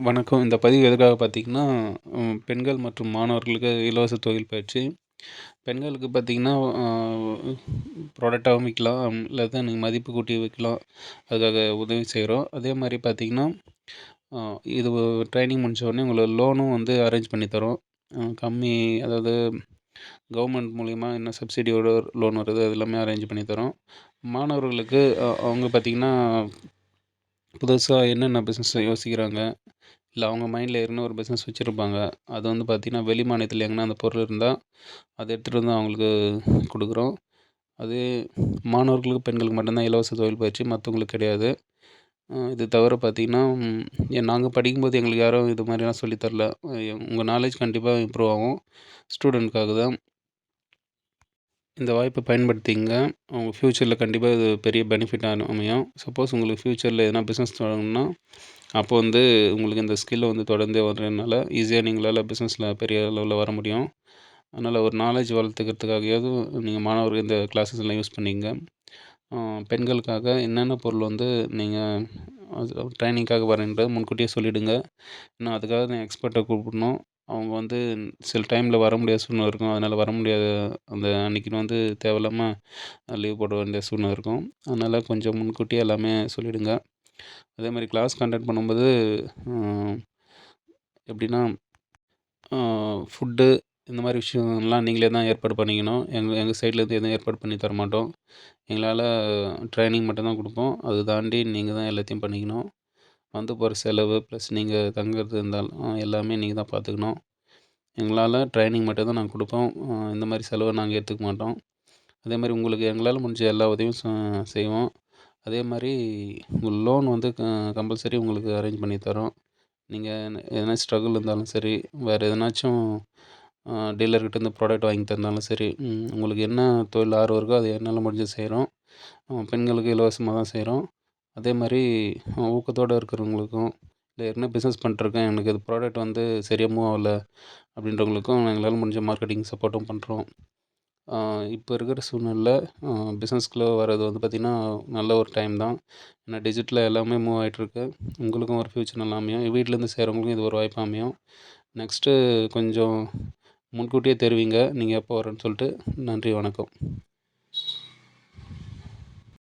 வணக்கம். இந்த பதிவு எதுக்காக பார்த்தீங்கன்னா, பெண்கள் மற்றும் மாணவர்களுக்கு இலவச தொழில் பயிற்சி. பெண்களுக்கு பார்த்தீங்கன்னா, அ விற்கலாம் இல்லை நீங்கள் மதிப்பு கூட்டி விற்கலாம் அதுக்காக உதவி செய்கிறோம் அதே மாதிரி பார்த்திங்கன்னா இது ட்ரைனிங் முடிச்ச உங்களுக்கு லோனும் வந்து அரேஞ்ச் பண்ணி தரோம். கம்மி அதாவது கவர்மெண்ட் மூலிமா என்ன சப்சிடியோட லோன் வருது, அது எல்லாமே அரேஞ்ச் பண்ணி தரோம். மாணவர்களுக்கு அவங்க பார்த்தீங்கன்னா, புதுசாக என்னென்ன பிஸ்னஸ் யோசிக்கிறாங்க, இல்லை அவங்க மைண்டில் ஏற்கனவே ஒரு பிஸ்னஸ் வச்சுருப்பாங்க அது வந்து பார்த்திங்கன்னா வெளி மாநிலத்தில் எங்கேனா அந்த பொருள் இருந்தால் அதை எடுத்துட்டு வந்து அவங்களுக்கு கொடுக்குறோம் அதே மாணவர்களுக்கு, பெண்களுக்கு மட்டும்தான் இலவச தொழில் பயிற்சி. மற்றவங்களுக்கு கிடையாது. இது தவிர பார்த்திங்கன்னா நாங்கள் படிக்கும்போது எங்களுக்கு யாரும் இது மாதிரிலாம் சொல்லித்தரல தரல. நாலேஜ் கண்டிப்பாக இம்ப்ரூவ் ஆகும். ஸ்டூடெண்ட்காக தான். இந்த வாய்ப்பை பயன்படுத்திக்கங்க. உங்கள் ஃப்யூச்சரில் கண்டிப்பாக இது பெரிய பெனிஃபிட்டாக அமையும். சப்போஸ் உங்களுக்கு ஃப்யூச்சரில் எதனா பிஸ்னஸ் தொடங்கணும்னா, அப்போ வந்து உங்களுக்கு இந்த ஸ்கில் வந்து தொடர்ந்தே வர்றதுனால, ஈஸியாக நீங்களால் பிஸ்னஸில் பெரிய அளவில் வர முடியும். அதனால் ஒரு நாலேஜ் வளர்த்துக்கிறதுக்காகயாவது நீங்கள் மாணவர்கள் இந்த கிளாஸஸ்லாம் யூஸ் பண்ணிங்க பெண்களுக்காக என்னென்ன பொருள் வந்து நீங்கள் அது வரேன்றது முன்கூட்டியே சொல்லிவிடுங்க ஏன்னா அதுக்காக நான் எக்ஸ்பர்ட்டை கூப்பிடணும். அவங்க வந்து சில டைமில் வர முடியாத சூழ்நிலை இருக்கும். அதனால் வர முடியாத அந்த அன்றைக்கின்னு வந்து தேவையில்லாம லீவ் போட வேண்டிய சூழ்நிலை இருக்கும். அதனால் கொஞ்சம் முன்கூட்டியே எல்லாமே சொல்லிவிடுங்க அதே மாதிரி கிளாஸ் கண்டக்ட் பண்ணும்போது, எப்படின்னா, ஃபுட்டு இந்த மாதிரி விஷயம்லாம் நீங்களே தான் ஏற்பாடு பண்ணிக்கணும். எங்கள் எங்கள் சைட்லேருந்து எதுவும் ஏற்பாடு பண்ணி தரமாட்டோம். மாட்டோம் எங்களால் ட்ரைனிங் மட்டும்தான் கொடுப்போம் அது தாண்டி நீங்கள் தான் எல்லாத்தையும் பண்ணிக்கணும். வந்து போகிற செலவு, ப்ளஸ் நீங்கள் தங்குறது இருந்தாலும் எல்லாமே நீங்கள் தான் பார்த்துக்கணும். எங்களால் ட்ரைனிங் மட்டும் தான் நாங்கள் கொடுப்போம் இந்த மாதிரி செலவை நாங்கள் எடுத்துக்க மாட்டோம். அதே மாதிரி உங்களுக்கு எங்களால் முடிஞ்ச எல்லா உதவியும் ச செய்வோம். அதே மாரி லோன் வந்து க கம்பல்சரி உங்களுக்கு அரேஞ்ச் பண்ணி தரோம். நீங்கள் எதனா ஸ்ட்ரகிள் இருந்தாலும் சரி, வேறு எதனாச்சும் அ டீலர்கிட்டேருந்து ப்ராடக்ட் வாங்கி தந்தாலும் சரி, உங்களுக்கு என்ன தொழில் ஆர்வம் இருக்கோ, அது என்னால் முடிஞ்சு செய்கிறோம் பெண்களுக்கு இலவசமாக தான் செய்கிறோம் அதே மாதிரி ஊக்கத்தோட இருக்கிறவங்களுக்கும், இல்லை ஏற்கனவே பிஸ்னஸ் பண்ணிட்டுருக்கேன். எனக்கு இது ப்ராடக்ட் வந்து சரியாக மூவ் ஆகலை அப்படின்றவங்களுக்கும் எங்களால் முடிஞ்ச மார்க்கெட்டிங் சப்போர்ட்டும் பண்ணுறோம் இப்போ இருக்கிற சூழ்நிலையில பிஸ்னஸ்குள்ளே வர்றது வந்து பார்த்திங்கன்னா நல்ல ஒரு டைம் தான். ஏன்னா டிஜிட்டலில் எல்லாமே மூவ் ஆகிட்ருக்கு உங்களுக்கும் ஒரு ஃப்யூச்சர் நல்லா அமையும். வீட்லேருந்து செய்கிறவங்களுக்கும் இது ஒரு வாய்ப்பு அமையும். நெக்ஸ்ட்டு கொஞ்சம் முன்கூட்டியே தெரிவிங்க. நீங்கள் எப்போ வரேன்னு சொல்லிட்டு. நன்றி, வணக்கம்.